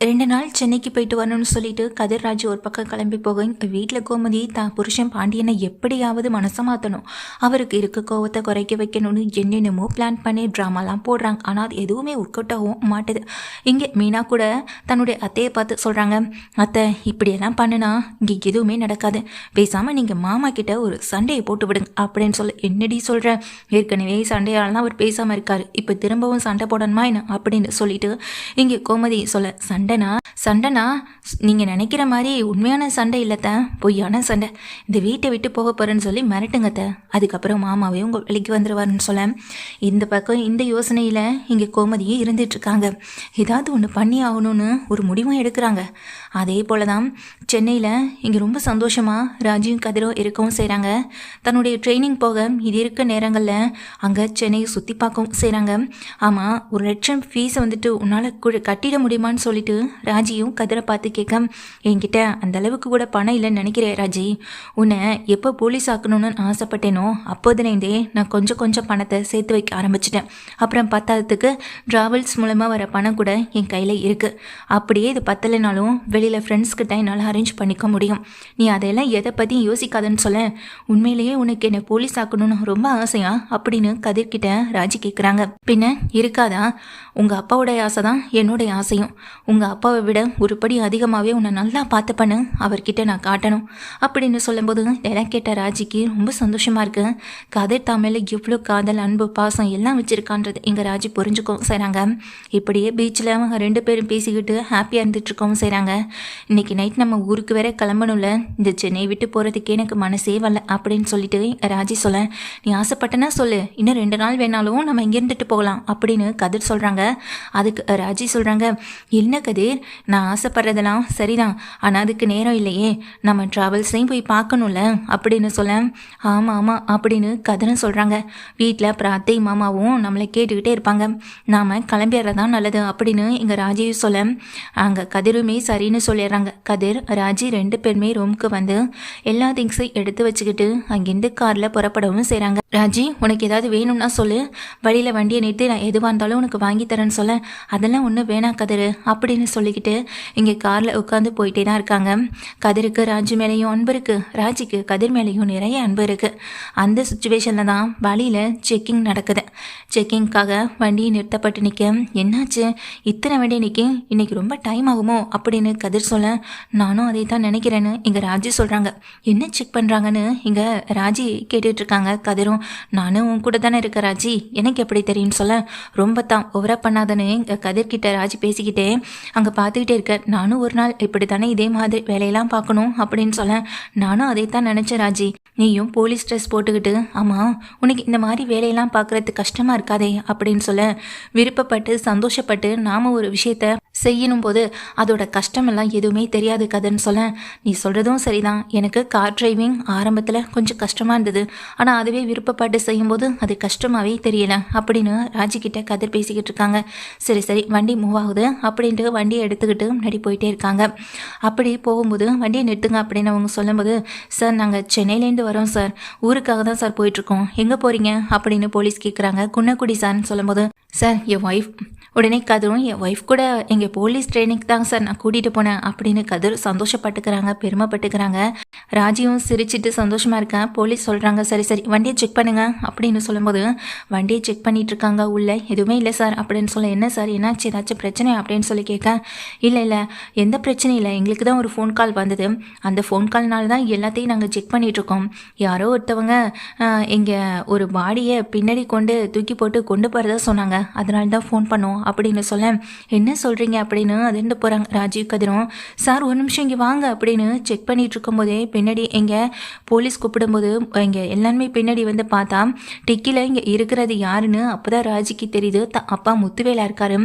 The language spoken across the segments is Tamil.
ரெண்டு நாள் சென்னைக்கு போயிட்டு வரணும்னு சொல்லிட்டு கதிர்ராஜ் ஒரு பக்கம் கிளம்பி போக வீட்டில் கோமதி தான் புருஷன் பாண்டியனை எப்படியாவது மனசை மாற்றணும் அவருக்கு இருக்க கோவத்தை குறைக்க வைக்கணும்னு என்னென்னமோ பிளான் பண்ணி ட்ராமாலாம் போடுறாங்க. ஆனால் அது எதுவுமே ஒர்க் அவுட் மாட்டுது. இங்கே மீனா கூட தன்னுடைய அத்தையை பார்த்து சொல்கிறாங்க அத்தை இப்படியெல்லாம் பண்ணுனா இங்கே எதுவுமே நடக்காது. பேசாமல் நீங்கள் மாமா கிட்ட ஒரு சண்டையை போட்டு விடுங்க அப்படின்னு சொல்ல என்னடி சொல்கிறேன் ஏற்கனவே சண்டையாலாம் அவர் பேசாமல் இருக்கார். இப்போ திரும்பவும் சண்டை போடணுமா என்ன? அப்படின்னு சொல்லிட்டு இங்கே கோமதி சொல்ல சண்டை சண்டைனா? சண்டைனா? நீங்கள் நினைக்கிற மாதிரி உண்மையான சண்டை இல்லைத்த பொய்யான சண்டை. இந்த வீட்டை விட்டு போக போகிறேன்னு சொல்லி மிரட்டுங்கத்த அதுக்கப்புறம் மாமாவே உங்கள் வெளிக்கு வந்துடுவாருன்னு சொல்ல இந்த பக்கம் இந்த யோசனையில் இங்கே கோமதியே இருந்துகிட்ருக்காங்க ஏதாவது ஒன்று பண்ணி ஆகணும்னு ஒரு முடிவும் எடுக்கிறாங்க. அதே போல தான் சென்னையில் இங்கே ரொம்ப சந்தோஷமாக ராஜீவ் கதிரோ இருக்கவும் செய்கிறாங்க தன்னுடைய ட்ரைனிங் போக இது இருக்க நேரங்களில் அங்கே சென்னையை சுற்றி பார்க்கவும் செய்கிறாங்க ஆமாம் ஒரு லட்சம் ஃபீஸை வந்துட்டு உன்னால் கட்டிட முடியுமான்னு சொல்லிட்டு ராஜியும் கதிரை பார்த்து கேட்க என்கிட்ட அந்த அளவுக்கு கூட பணம் இல்லைன்னு நினைக்கிறேன் ராஜி. உன்னை எப்போ போலீஸ் ஆக்கணும்னு ஆசைப்பட்டேனோ அப்போதுலேருந்தே நான் கொஞ்சம் கொஞ்சம் பணத்தை சேர்த்து வைக்க ஆரம்பிச்சிட்டேன். அப்புறம் பத்தாததுக்கு ட்ராவல்ஸ் மூலமாக வர பணம் கூட என் கையில் இருக்குது அப்படியே இது பத்தலைனாலும் வெளியில் ஃப்ரெண்ட்ஸ்கிட்ட என்னால் அரேஞ்ச் பண்ணிக்க முடியும். நீ அதையெல்லாம் எதை பற்றியும் யோசிக்காதன்னு சொல்ல. உண்மையிலேயே உனக்கு என்னை போலீஸ் ஆக்கணும்னு ரொம்ப ஆசையா? அப்படின்னு கதிர்கிட்ட ராஜி கேட்குறாங்க பின்ன இருக்காதா? உங்கள் அப்பாவோடைய ஆசை தான் என்னுடைய ஆசையும். உங்கள் அப்பாவை விட ஒரு படி அதிகமாகவே உன்னை நல்லா பார்த்து அவர்கிட்ட நான் காட்டணும் அப்படின்னு சொல்லும்போது இதெல்லாம் கேட்ட ராஜிக்கு ரொம்ப சந்தோஷமாக இருக்கு. கதிர் தமிழில் எவ்வளோ காதல் அன்பு பாசம் எல்லாம் வச்சுருக்கான்றது எங்கள் ராஜி புரிஞ்சுக்கவும் செய்கிறாங்க இப்படியே பீச்சில் அவங்க ரெண்டு பேரும் பேசிக்கிட்டு ஹாப்பியாக இருந்துட்டு இருக்கவும் செய்கிறாங்க இன்னைக்கு நைட் நம்ம ஊருக்கு வேற கிளம்பணும்ல. இந்த சென்னை விட்டு போகிறதுக்கே எனக்கு மனசே வரல அப்படின்னு சொல்லிட்டு ராஜி சொல்ல நீ ஆசைப்பட்டனா சொல்லு. இன்னும் ரெண்டு நாள் வேணாலும் நம்ம இங்கே இருந்துட்டு போகலாம் அப்படின்னு கதிர் சொல்கிறாங்க அதுக்கு ராஜி சொல்கிறாங்க என்ன கதிர்? நான் ஆசைப்படுறதெல்லாம் சரிதான். ஆனால் அதுக்கு நேரம் இல்லையே. நம்ம ட்ராவல்ஸையும் போய் பார்க்கணும்ல? அப்படின்னு சொல்ல ஆமாம் ஆமாம் அப்படின்னு கதிரும் சொல்கிறாங்க வீட்டில் அப்புறம் அத்தை மாமாவும் நம்மளை கேட்டுக்கிட்டே இருப்பாங்க. நாம் கிளம்பிடுறதான் நல்லது அப்படின்னு எங்கள் ராஜியும் சொல்ல அங்கே கதிருமே சரின்னு சொல்லிடுறாங்க. கதிர் ராஜி ரெண்டு பேருமே ரூமுக்கு வந்து எல்லா திங்ஸையும் எடுத்து வச்சுக்கிட்டு அங்கேருந்து காரில் புறப்படவும் செய்கிறாங்க ராஜி உனக்கு ஏதாவது வேணும்னா சொல்லு. வழியில் வண்டியை நிறுத்தி நான் எதுவாக இருந்தாலும் உனக்கு வாங்கி தரேன்னு சொல்ல. அதெல்லாம் ஒன்றும் வேணாம் கதிர் அப்படின்னு சொல்லிக்கிட்டு இங்கே காரில் உட்காந்து போயிட்டே தான் இருக்காங்க. கதிருக்கு ராஜு மேலேயும் அன்பு இருக்குது ராஜிக்கு கதிர் மேலேயும் நிறைய அன்பு இருக்குது அந்த சுச்சுவேஷனில் தான் வழியில் செக்கிங் நடக்குது. செக்கிங்க்காக வண்டியை நிறுத்தப்பட்டு நிற்க என்னாச்சு? இத்தனை வண்டி நிற்க இன்னைக்கு ரொம்ப டைம் ஆகுமோ? அப்படின்னு கதிர் சொல்ல நானும் அதை தான் நினைக்கிறேன்னு இங்கே ராஜி சொல்கிறாங்க என்ன செக் பண்ணுறாங்கன்னு இங்கே ராஜி கேட்டுட்ருக்காங்க கதிரும் நானும் உன் கூட தானே இருக்க ராஜி. எனக்கு எப்படி தெரியும்னு சொல்ல? ரொம்ப தான் ஓவராக பண்ணாதன்னு எங்கள் கதிர்கிட்ட ராஜி பேசிக்கிட்டே அங்கே பார்த்துக்கிட்டே இருக்க. நானும் ஒரு நாள் இப்படி தானே இதே மாதிரி வேலையெல்லாம் பார்க்கணும் அப்படின்னு சொல்ல. நானும் அதை தான் நினச்சேன் ராஜி. நீயும் போலீஸ் ட்ரெஸ் போட்டுக்கிட்டு ஆமாம் உனக்கு இந்த மாதிரி வேலையெல்லாம் பார்க்குறது கஷ்டமாக இருக்காதே அப்படின்னு சொல்ல. விருப்பப்பட்டு சந்தோஷப்பட்டு நாம் ஒரு விஷயத்த செய்யணும் போது அதோட கஷ்டமெல்லாம் எதுவுமே தெரியாது கதைன்னு சொல்ல. நீ சொல்கிறதும் சரிதான். எனக்கு கார் டிரைவிங் ஆரம்பத்தில் கொஞ்சம் கஷ்டமாக இருந்தது. ஆனால் அதுவே விருப்பப்பட்டு செய்யும்போது அது கஷ்டமாகவே தெரியல. அப்படின்னு ராஜிக்கிட்ட கதிர் பேசிக்கிட்டு இருக்காங்க. சரி சரி வண்டி மூவ் ஆகுது அப்படின்ட்டு வண்டியை எடுத்துக்கிட்டு முன்னாடி போயிட்டே இருக்காங்க. அப்படி போகும்போது வண்டியை நிறுத்துங்க அப்படின்னு அவங்க சொல்லும்போது சார் நாங்கள் சென்னையிலேருந்து வரோம் சார். ஊருக்காக தான் சார் போயிட்டுருக்கோம். எங்கே போகிறீங்க அப்படின்னு போலீஸ் கேட்குறாங்க குன்னக்குடி சார்னு சொல்லும்போது சார் என் ஒய்ஃப் உடனே கதிரும் என் ஒய்ஃப் கூட எங்கள் போலீஸ் ட்ரைனிங் தாங்க சார் நான் கூட்டிகிட்டு போனேன் அப்படின்னு கதிர் சந்தோஷப்பட்டுக்கிறாங்க பெருமைப்பட்டுக்கிறாங்க. ராஜியும் சிரிச்சிட்டு சந்தோஷமாக இருக்கேன். போலீஸ் சொல்கிறாங்க சரி சரி வண்டியை செக் பண்ணுங்கள் அப்படின்னு சொல்லும்போது வண்டியை செக் பண்ணிகிட்டு இருக்காங்க உள்ளே எதுவுமே இல்லை சார் அப்படின்னு சொல்ல என்ன சார் என்னாச்சு? ஏதாச்சும் பிரச்சனை? அப்படின்னு சொல்லி கேட்க இல்லை இல்லை எந்த பிரச்சனையும் இல்லை. எங்களுக்கு தான் ஒரு ஃபோன் கால் வந்தது. அந்த ஃபோன் கால்னால தான் எல்லாத்தையும் நாங்கள் செக் பண்ணிகிட்ருக்கோம் யாரோ ஒருத்தவங்க இங்கே ஒரு பாடியை பின்னாடி கொண்டு தூக்கி போட்டு கொண்டு போகிறதா சொன்னாங்க. அதனால தான் ஃபோன் பண்ணோம் அப்படின்னு சொல்ல என்ன சொல்கிறீங்க அப்படின்னு அதிர்ந்து போகிறாங்க ராஜீவ் கதிரும் சார் ஒரு நிமிஷம் இங்கே வாங்க அப்படின்னு செக் பண்ணிட்டு இருக்கும்போதே பின்னாடி எங்கே போலீஸ் கூப்பிடும்போது இங்கே எல்லாருமே பின்னாடி வந்து பார்த்தா டிக்கியில் இங்கே இருக்கிறது யாருன்னு அப்போ தான் ராஜிக்கு தெரியுது. த அப்பா முத்துவேலா இருக்காரு.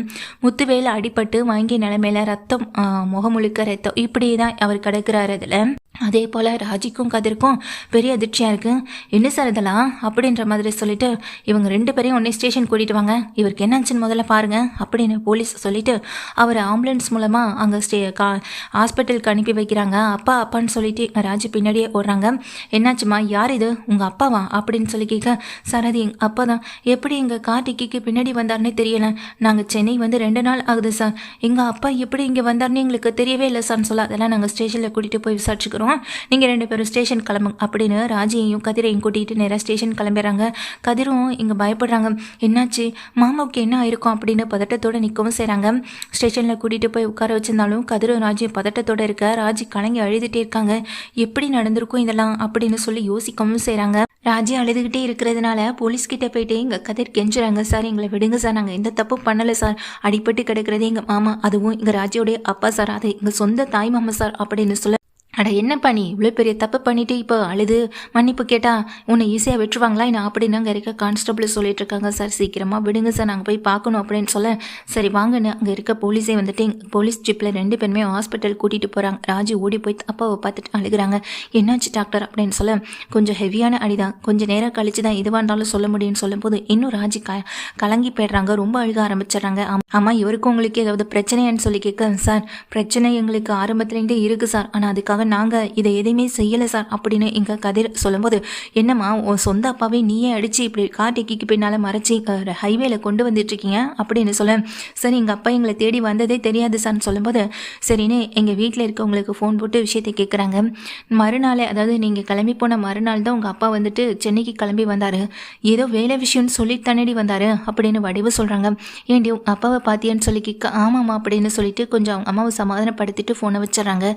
முத்துவேல அடிபட்டு வாங்கிய நிலமையில ரத்தம் முகம் முழுக்க ரத்தம் இப்படி தான் அவர் கிடக்கிறாரு அதில். அதே போல் ராஜிக்கும் கதிர்க்கும் பெரிய அதிர்ச்சியாக இருக்கு. என்ன சார் இதெல்லாம்? அப்படின்ற மாதிரி சொல்லிட்டு இவங்க ரெண்டு பேரையும் ஒன்றே ஸ்டேஷன் கூட்டிகிட்டு வாங்க. இவருக்கு என்னாச்சுன்னு முதல்ல பாருங்க அப்படின்னு போலீஸ் சொல்லிட்டு அவரை ஆம்புலன்ஸ் மூலமாக அங்கே ஸ்டே கா ஹாஸ்பிட்டலுக்கு அனுப்பி வைக்கிறாங்க. அப்பா அப்பான்னு சொல்லிட்டு ராஜி பின்னாடியே ஓடுறாங்க. என்னாச்சுமா யார் இது? உங்கள் அப்பாவா? அப்படின்னு சொல்லி கேட்க சரதி அப்பா தான். எப்படி எங்கள் கார் டிக்கிக்கு பின்னாடி வந்தார்னே தெரியல. நாங்கள் சென்னை வந்து ரெண்டு நாள் ஆகுது சார். எங்கள் அப்பா எப்படி இங்கே வந்தார்னு எங்களுக்கு தெரியவே இல்லை சார்னு சொல்ல அதெல்லாம் நாங்கள் ஸ்டேஷனில் கூட்டிகிட்டு போய் விசாரிச்சுக்கிறோம். நீங்கள் ரெண்டு பேரும் ஸ்டேஷன் கிளம்புங்க அப்படின்னு ராஜியையும் கதிரையும் கூட்டிகிட்டு நேராக ஸ்டேஷன் கிளம்பிடுறாங்க கதிரும் இங்கே பயப்படுறாங்க. என்னாச்சு? மாமாவுக்கு என்ன ஆயிருக்கும்? அப்படின்னு பதட்டத்தோடு நிற்கவும் செய்கிறாங்க ஸ்டேஷனில் கூட்டிகிட்டு போய் உட்கார வச்சிருந்தாலும் கதிரும் ராஜியும் பதட்டத்தோடு இருக்க ராஜி கலங்கி அழுதுகிட்டே இருக்காங்க. எப்படி நடந்திருக்கும் இதெல்லாம்? அப்படின்னு சொல்லி யோசிக்கவும் செய்கிறாங்க ராஜி அழுதுகிட்டே இருக்கிறதுனால போலீஸ்கிட்ட போயிட்டு எங்கள் கதிர் கெஞ்சுறாங்க. சார் எங்களை விடுங்க சார். நாங்கள் எந்த தப்பும் பண்ணலை சார். அடிப்பட்டு கிடக்கிறதே எங்கள் மாமா அதுவும் எங்கள் ராஜியோடைய அப்பா சார். அது எங்கள் சொந்த தாய் மாமா சார் அப்படின்னு சொல்ல அட என்னப்பா நீ இவ்வளோ பெரிய தப்பு பண்ணிட்டு இப்போ அழுது மன்னிப்பு கேட்டால் உன்னை ஈஸியாக விட்டுருவாங்களா? என்ன அப்படின்னு அங்கே இருக்க கான்ஸ்டபிள் சொல்லிட்டு இருக்காங்க. சார் சீக்கிரமாக விடுங்க சார் நாங்கள் போய் பார்க்கணும் அப்படின்னு சொல்ல சரி வாங்கன்னு அங்கே இருக்க போலீஸே வந்துட்டு போலீஸ் ஜிப்பில் ரெண்டு பேருமே ஹாஸ்பிட்டல் கூட்டிகிட்டு போகிறாங்க ராஜி ஓடி போய் அப்பாவை பார்த்துட்டு அழுகுறாங்க. என்னாச்சு டாக்டர் அப்படின்னு சொல்ல கொஞ்சம் ஹெவியான அடிதான். கொஞ்சம் நேரம் கழிச்சு தான் எதுவாக இருந்தாலும் சொல்ல முடியும்னு சொல்லும்போது இன்னும் ராஜி க கலங்கி போயிடுறாங்க. ரொம்ப அழுக ஆரம்பிச்சிடுறாங்க. ஆமாம் இவருக்கு உங்களுக்கு ஏதாவது பிரச்சனையான்னு சொல்லி கேட்க சார் பிரச்சனை எங்களுக்கு ஆரம்பத்துலேருந்தே இருக்குது சார். ஆனால் அதுக்காக நாங்கள் இதை எதையுமே செய்யலை சார் அப்படின்னு எங்கள் கதிர் சொல்லும்போது என்னம்மா உன் சொந்த அப்பாவே நீயே அடித்து இப்படி காட்டிக்கு பின்னால் மறைச்சி ஹைவேல கொண்டு வந்துட்டுருக்கீங்க அப்படின்னு சொல்ல சரி எங்கள் அப்பா எங்களை தேடி வந்ததே தெரியாது சார்னு சொல்லும்போது சரின்னு எங்கள் வீட்டில் இருக்கவங்களுக்கு ஃபோன் போட்டு விஷயத்தை கேட்குறாங்க மறுநாள் அதாவது நீங்கள் கிளம்பி போன மறுநாள் தான் உங்கள் அப்பா வந்துட்டு சென்னைக்கு கிளம்பி வந்தார். ஏதோ வேலை விஷயம்னு சொல்லி தண்ணடி வந்தார் அப்படின்னு வடிவு சொல்கிறாங்க ஏண்டி உங்கள் அப்பாவை பார்த்தியான்னு சொல்லி கேட்க ஆமாம்மா அப்படின்னு சொல்லிட்டு கொஞ்சம் அவங்க அம்மாவை சமாதானப்படுத்திட்டு ஃபோனை வச்சிடறாங்க.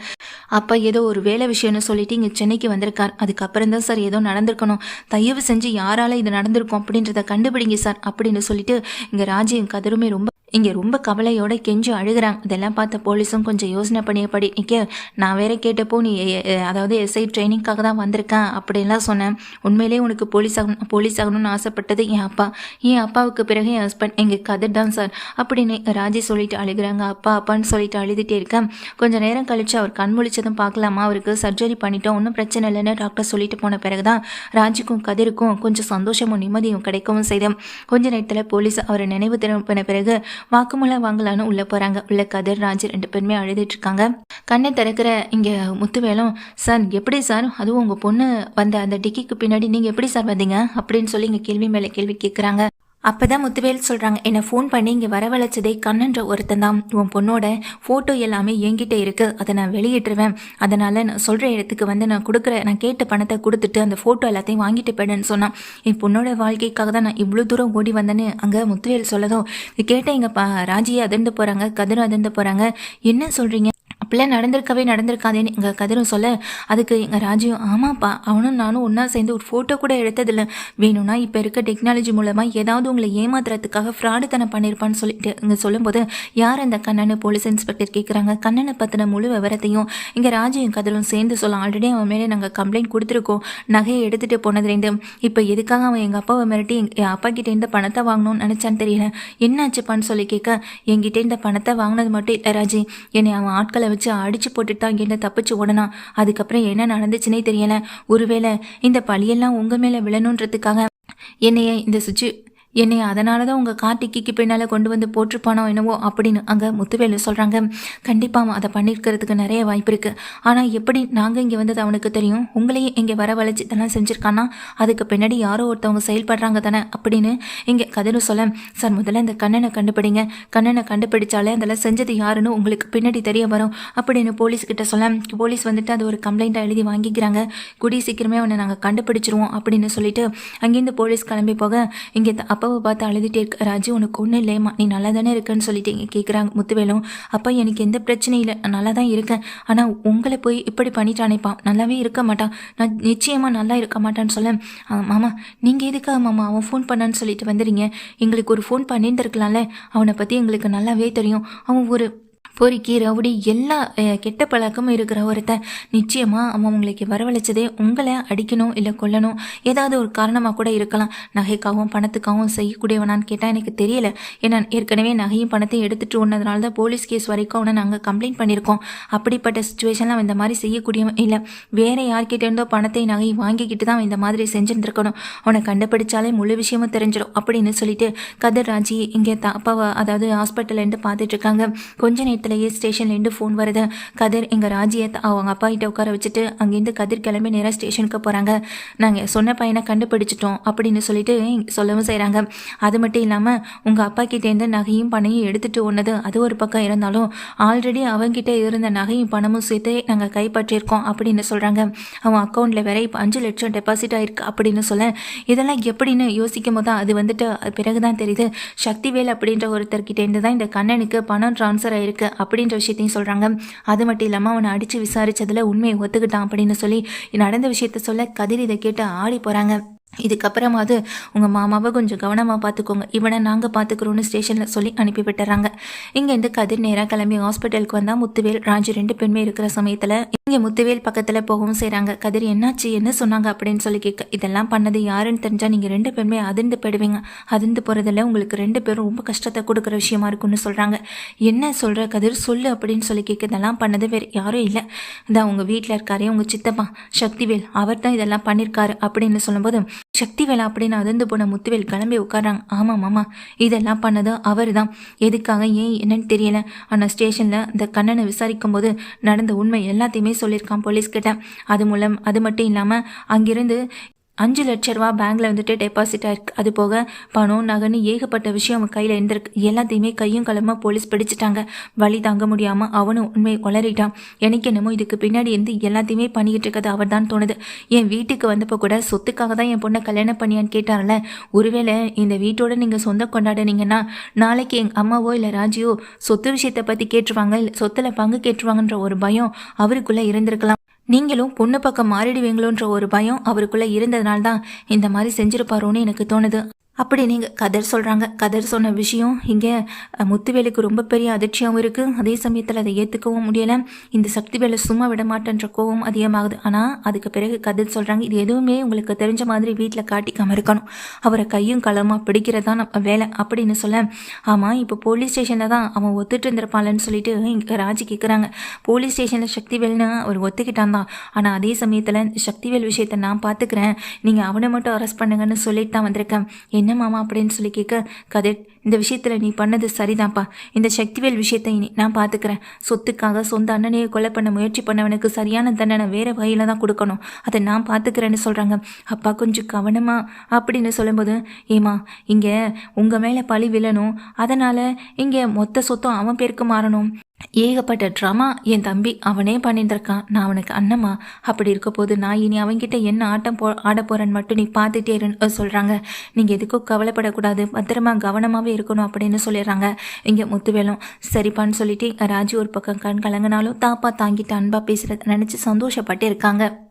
அப்பா ஏதோ ஒரு வேலை விஷயம்னு சொல்லிட்டு இங்கே சென்னைக்கு வந்திருக்கார். அதுக்கப்புறம் தான் சார் ஏதோ நடந்திருக்கணும். தயவு செஞ்சு யாரால இது நடந்திருக்கும் அப்படின்றத கண்டுபிடிங்க சார் அப்படின்னு சொல்லிட்டு இங்கே ராஜியும் கதருமே ரொம்ப இங்கே ரொம்ப கவலையோட கெஞ்சி அழுகிறாங்க. இதெல்லாம் பார்த்த போலீஸும் கொஞ்சம் யோசனை பண்ணியபடி இங்கே நான் வேற கேட்டப்போ நீ எ- அதாவது எஸ்ஐ ட்ரைனிங்காக தான் வந்திருக்கேன் அப்படின்லாம் சொன்னேன். உண்மையிலேயே உனக்கு போலீஸ் ஆகணும் போலீஸ் ஆகணும்னு ஆசைப்பட்டது என் அப்பா. என் அப்பாவுக்கு பிறகு என் ஹஸ்பண்ட் எங்கள் கதிர் தான் சார் அப்படின்னு ராஜி சொல்லிட்டு அழுகுறாங்க. அப்பா அப்பான்னு சொல்லிட்டு அழுதுகிட்டே இருக்கேன். கொஞ்சம் நேரம் கழிச்சு அவர் கண் முழிச்சதும் பார்க்கலாமா? அவருக்கு சர்ஜரி பண்ணிட்டோம். ஒன்றும் பிரச்சனை இல்லைன்னு டாக்டர் சொல்லிட்டு போன பிறகு தான் ராஜிக்கும் கதிருக்கும் கொஞ்சம் சந்தோஷமும் நிம்மதியும் கிடைக்கவும் செய்தோம் கொஞ்ச நேரத்தில் போலீஸ் அவரை நினைவு திரும்பின பிறகு வாக்குமூலம் வாங்கலான்னு உள்ளே போகிறாங்க உள்ள கதிர் ராஜு ரெண்டு பேருமே அழுதுட்டு இருக்காங்க. கண்ணை திறக்கிற இங்கே முத்துவேலும் சார் எப்படி சார்? அதுவும் உங்கள் பொண்ணு வந்த அந்த டிக்கிக்கு பின்னாடி நீங்கள் எப்படி சார் வந்தீங்க? அப்படின்னு சொல்லி இங்கே கேள்வி மேலே கேள்வி கேட்குறாங்க அப்பதான் முத்துவேல் சொல்றாங்க என்னை ஃபோன் பண்ணி இங்கே வரவழைச்சதே கண்ணன்ற ஒருத்தன் தான் உன் பொண்ணோட ஃபோட்டோ எல்லாமே என்கிட்ட இருக்கு. அதை நான் வெளியிட்டுருவேன். அதனால நான் சொல்ற இடத்துக்கு வந்து நான் கொடுக்குற நான் கேட்ட பணத்தை கொடுத்துட்டு அந்த ஃபோட்டோ எல்லாத்தையும் வாங்கிட்டு போயிடுன்னு சொன்னான். என் பொண்ணோட வாழ்க்கைக்காக தான் நான் இவ்வளோ தூரம் ஓடி வந்தேன்னு அங்கே முத்துவேல் சொல்லதும் இது கேட்ட எங்கள் பா ராஜியை அதிர்ந்து போகிறாங்க கதிரும் அதிர்ந்து போகிறாங்க என்ன சொல்கிறீங்க அப்படிலாம் நடந்திருக்கவே நடந்திருக்காதேன்னு எங்கள் கதிரும் சொல்ல. அதுக்கு எங்கள் ராஜியும் ஆமாப்பா அவனும் நானும் ஒன்றா சேர்ந்து ஒரு ஃபோட்டோ கூட எடுத்ததில்ல. வேணும்னா இப்போ இருக்க டெக்னாலஜி மூலமாக ஏதாவது உங்களை ஏமாத்துறதுக்காக ஃப்ராடுத்தனம் பண்ணியிருப்பான்னு சொல்லிட்டு இங்கே சொல்லும்போது யார் அந்த கண்ணனு போலீஸ் இன்ஸ்பெக்டர் கேட்குறாங்க கண்ணனை பற்றின முழு விவரத்தையும் இங்கே ராஜியும் கதிரும் சேர்ந்து சொல்ல. ஆல்ரெடி அவன் மேலே நாங்கள் கம்ப்ளைண்ட் கொடுத்துருக்கோம். நகையை எடுத்துகிட்டு போனது இப்போ எதுக்காக அவன் எங்கள் அப்பாவை மிரட்டி என் அப்பா கிட்டேருந்து பணத்தை வாங்கணும்னு நினச்சான்னு தெரியல. என்னாச்சுப்பான்னு சொல்லி கேட்க என்கிட்ட இந்த பணத்தை வாங்கினது மட்டும் இல்லை ராஜி. என்னை அவன் ஆட்களை வச்சு அடிச்சு போட்டுட்டு தான் என்ன தப்பிச்சு ஓடனா? அதுக்கப்புறம் என்ன நடந்துச்சுன்னே தெரியல. ஒருவேளை இந்த பழியெல்லாம் உங்கள் மேலே விழணுன்றதுக்காக என்னைய இந்த சுச்சு என்னை அதனால தான் உங்கள் கார் பின்னால் கொண்டு வந்து போட்டிருப்பானோ என்னவோ அப்படின்னு அங்கே முத்துவேலு சொல்கிறாங்க கண்டிப்பாக அதை பண்ணியிருக்கிறதுக்கு நிறைய வாய்ப்பு இருக்குது ஆனால் எப்படி நாங்கள் இங்கே வந்தது அவனுக்கு தெரியும்? உங்களையும் இங்கே வரவழைச்சி இதெல்லாம் செஞ்சுருக்கானா? அதுக்கு பின்னாடி யாரோ ஒருத்தவங்க செயல்படுறாங்க தானே அப்படின்னு இங்கே கதிரு சொல்ல சார் முதல்ல இந்த கண்ணனை கண்டுபிடிங்க. கண்ணனை கண்டுபிடிச்சாலே அதெல்லாம் செஞ்சது யாருன்னு உங்களுக்கு பின்னாடி தெரிய வரும் அப்படின்னு போலீஸ்கிட்ட சொல்ல போலீஸ் வந்துட்டு அது ஒரு கம்ப்ளைண்ட்டாக எழுதி வாங்கிக்கிறாங்க. கூடிய சீக்கிரமே அவனை நாங்கள் கண்டுபிடிச்சிருவோம் அப்படின்னு சொல்லிட்டு அங்கேருந்து போலீஸ் கிளம்பி போக இங்கே த- அப்பாவை பார்த்து அழுதுகிட்டே இருக்க. ராஜு உனக்கு ஒன்றும் இல்லையம்மா நீ நல்லா தானே இருக்கேன்னு சொல்லிட்டு கேட்குறாங்க முத்துவேலும். அப்பா எனக்கு எந்த பிரச்சனையும் இல்லை. நல்லா தான் இருக்கேன். ஆனால் உங்களை போய் இப்படி பண்ணிட்டானேப்பா நல்லாவே இருக்க மாட்டான். நான் நிச்சயமாக நல்லா இருக்க மாட்டான்னு சொல்ல. மாமா நீங்கள் எதுக்காக மாமா அவன் ஃபோன் பண்ணான்னு சொல்லிட்டு வந்துடுங்க எங்களுக்கு ஒரு ஃபோன் பண்ணியிருந்துருக்கலாம்ல. அவனை பற்றி எங்களுக்கு நல்லாவே தெரியும். அவன் ஒரு பொறுக்கி ரவுடி எல்லா கெட்ட பழக்கமும் இருக்கிற ஒருத்தர் நிச்சயமாக அவன் உங்களுக்கு வரவழைச்சதே உங்களை அடிக்கணும் இல்லை கொல்லணும். ஏதாவது ஒரு காரணமாக கூட இருக்கலாம். நகைக்காகவும் பணத்துக்காகவும் செய்யக்கூடியவனான்னு கேட்டால் எனக்கு தெரியல. ஏன்னா ஏற்கனவே நகையும் பணத்தையும் எடுத்துட்டு ஒன்றதுனால தான் போலீஸ் கேஸ் வரைக்கும் அவனை நாங்கள் கம்ப்ளைண்ட் பண்ணியிருக்கோம் அப்படிப்பட்ட சுச்சுவேஷனில் அவன் இந்த மாதிரி செய்யக்கூடியவன் இல்லை. வேறு யார்கிட்ட இருந்தோ பணத்தை நகை வாங்கிக்கிட்டு தான் அவன் இந்த மாதிரி செஞ்சுருந்துருக்கணும். அவனை கண்டுபிடிச்சாலே முழு விஷயமும் தெரிஞ்சிடும் அப்படின்னு சொல்லிட்டு கதிர் ராஜி இங்கே த அப்பாவை அதாவது ஹாஸ்பிட்டல்லேருந்து பார்த்துட்டு இருக்காங்க. நேரம் நேரத்திலேயே ஸ்டேஷன்லேருந்து ஃபோன் வருது. கதிர் எங்கள் ராஜியை அவங்க அப்பா கிட்ட உட்கார வச்சுட்டு அங்கேருந்து கதிர் கிளம்பி நேராக ஸ்டேஷனுக்கு போகிறாங்க நாங்கள் சொன்ன பையனை கண்டுபிடிச்சிட்டோம் அப்படின்னு சொல்லிட்டு சொல்லவும் செய்கிறாங்க அது மட்டும் இல்லாமல் உங்கள் அப்பா கிட்டேருந்து நகையும் பணையும் எடுத்துகிட்டு ஒன்னது அது ஒரு பக்கம் இருந்தாலும் ஆல்ரெடி அவங்கிட்ட இருந்த நகையும் பணமும் சேர்த்து நாங்கள் கைப்பற்றியிருக்கோம் அப்படின்னு சொல்கிறாங்க அவன் அக்கௌண்ட்டில் வேற இப்போ அஞ்சு லட்சம் டெபாசிட் ஆயிருக்கு அப்படின்னு சொல்ல இதெல்லாம் எப்படின்னு யோசிக்கும் போது அது வந்துட்டு பிறகுதான் தெரியுது. சக்திவேல் அப்படின்ற ஒருத்தர்கிட்டேருந்து தான் இந்த கண்ணனுக்கு பணம் ட்ரான்ஸ்ஃபர் ஆயிருக்கு அப்படின்ற விஷயத்தையும் சொல்கிறாங்க அது மட்டும் இல்லாமல் அவனை அடித்து விசாரித்ததில் உண்மையை ஒத்துக்கிட்டான் அப்படின்னு சொல்லி நடந்த விஷயத்த சொல்ல கதிர் இதை கேட்டு ஆடி போகிறாங்க இதுக்கப்புறமாவது உங்கள் மாமாவை கொஞ்சம் கவனமாக பார்த்துக்கோங்க இவனை நாங்கள் பார்த்துக்குறோன்னு ஸ்டேஷனில் சொல்லி அனுப்பி விட்டுறாங்க. இங்கேருந்து கதிர் நேராக கிளம்பி ஹாஸ்பிட்டலுக்கு வந்தால் முத்துவேல் ராஜு ரெண்டு பெண்மை இருக்கிற சமயத்தில் இங்கே முத்துவேல் பக்கத்தில் போகவும் செய்கிறாங்க கதிர் என்னாச்சு? என்ன சொன்னாங்க? அப்படின்னு சொல்லி கேட்க இதெல்லாம் பண்ணது யாருன்னு தெரிஞ்சால் நீங்கள் ரெண்டு பேருமே அதிர்ந்து போயிடுவீங்க. அதிர்ந்து போகிறதுல உங்களுக்கு ரெண்டு பேரும் ரொம்ப கஷ்டத்தை கொடுக்குற விஷயமா இருக்கும்னு சொல்கிறாங்க என்ன சொல்கிற கதிர்? சொல்லு அப்படின்னு சொல்லி கேட்க இதெல்லாம் பண்ணது வேறு யாரும் இல்லை. இதான் உங்கள் வீட்டில் இருக்காரே உங்கள் சித்தப்பா சக்திவேல். அவர் தான் இதெல்லாம் பண்ணியிருக்காரு அப்படின்னு சொல்லும்போது சக்திவேல்? அப்படின்னு அதிர்ந்து போன முத்துவேல் கிளம்பி உட்காராங்க ஆமாம் மாமா. இதெல்லாம் பண்ணது அவர் தான் எதுக்காக ஏன் என்னன்னு தெரியல. ஆனால் ஸ்டேஷனில் இந்த கண்ணனை விசாரிக்கும் போது நடந்த உண்மை எல்லாத்தையுமே சொல்லியிருக்கான் போலீஸ்கிட்ட. அது மூலம் அது மட்டும் இல்லாமல் அங்கிருந்து அஞ்சு லட்ச ரூபா பேங்க்ல வந்துட்டு டெபாசிட் ஆயிருக்கு அது போக பணம் நகைன்னு ஏகப்பட்ட விஷயம் அவன் கையில் இருந்திருக்கு. எல்லாத்தையுமே கையும் களமாக போலீஸ் பிடிச்சிட்டாங்க. வழி தாங்க முடியாமல் அவனும் உண்மை உளறிட்டான் எனக்கு என்னமோ இதுக்கு பின்னாடி இருந்து எல்லாத்தையுமே பண்ணிக்கிட்டு இருக்கிறது அவர் தான் தோணுது. என் வீட்டுக்கு வந்தப்போ கூட சொத்துக்காக தான் என் பொண்ணை கல்யாணம் பண்ணியான்னு கேட்டார்ல ஒருவேளை இந்த வீட்டோட நீங்கள் சொந்த கொண்டாடுனீங்கன்னா நாளைக்கு எங்கள் அம்மாவோ இல்லை ராஜியோ சொத்து விஷயத்தை பற்றி கேட்டுருவாங்க இல்லை சொத்தில் பங்கு கேட்டுருவாங்கன்ற ஒரு பயம் அவருக்குள்ளே இருந்திருக்கலாம். நீங்களும் பொண்ணு பக்கம் மாறிடுவீங்களோன்ற ஒரு பயம் அவருக்குள்ள இருந்ததுனால தான் இந்த மாதிரி செஞ்சிருப்பாரோன்னு எனக்கு தோணுது. அப்படி நீங்கள் கதர் சொல்கிறாங்க கதர் சொன்ன விஷயம் இங்கே முத்துவேலுக்கு ரொம்ப பெரிய அதிர்ச்சியாகவும் இருக்குது அதே சமயத்தில் அதை ஏற்றுக்கவும் முடியலை. இந்த சக்தி வேலை சும்மா விட மாட்டேன்ற கோவம் அதிகமாகுது. ஆனால் அதுக்கு பிறகு கதர் சொல்கிறாங்க இது எதுவுமே உங்களுக்கு தெரிஞ்ச மாதிரி வீட்டில் காட்டிக்காமல் இருக்கணும். அவரை கையும் களமாக பிடிக்கிறதா நம்ம வேலை. அப்படின்னு சொல்ல ஆமாம் இப்போ போலீஸ் ஸ்டேஷனில் தான் அவன் ஒத்துட்டு இருந்திருப்பான்லன்னு சொல்லிட்டு இங்கே ராஜி கேட்குறாங்க போலீஸ் ஸ்டேஷனில் சக்திவேல்னு அவர் ஒத்துக்கிட்டான் தான். ஆனால் அதே சமயத்தில் சக்திவேல் விஷயத்தை நான் பார்த்துக்கிறேன் நீங்கள் அவனை மட்டும் அரெஸ்ட் பண்ணுங்கன்னு சொல்லிட்டு தான் வந்திருக்கேன். என்ன மாமா அப்படின்னு சொல்லி கேட்க கதிர் இந்த விஷயத்தில் நீ பண்ணது சரிதான்ப்பா. இந்த சக்திவேல் விஷயத்தை இனி நான் பார்த்துக்கிறேன் சொத்துக்காக சொந்த அண்ணனையை கொலை பண்ண முயற்சி பண்ணவனுக்கு சரியான தண்டனை வேறு வகையில் தான் கொடுக்கணும். அதை நான் பார்த்துக்கிறேன்னு சொல்கிறாங்க அப்பா கொஞ்சம் கவனமா அப்படின்னு சொல்லும்போது ஏமா இங்கே உங்கள் மேலே பழி விழணும். அதனால் இங்கே மொத்த சொத்தும் அவன் பேருக்கு மாறணும். ஏகப்பட்ட ட்ராமா என் தம்பி அவனே பண்ணியிருந்திருக்கான் நான் அவனுக்கு அண்ணம்மா அப்படி இருக்க போது நான் இனி அவன்கிட்ட என்ன ஆட்டம் போ ஆட போகிறேன்னு மட்டும் நீ பார்த்துட்டே இருன்னு சொல்கிறாங்க நீங்கள் எதுக்கும் கவலைப்படக்கூடாது. பத்திரமா கவனமாகவே இருக்கணும் அப்படின்னு சொல்லிடுறாங்க. இங்கே முத்துவேலும் சரிப்பான்னு சொல்லிட்டு ராஜு ஒரு பக்கம் கண் கலங்கினாலும் தாப்பா தாங்கிட்டு அன்பா பேசுகிறத நினச்சி சந்தோஷப்பட்டு இருக்காங்க.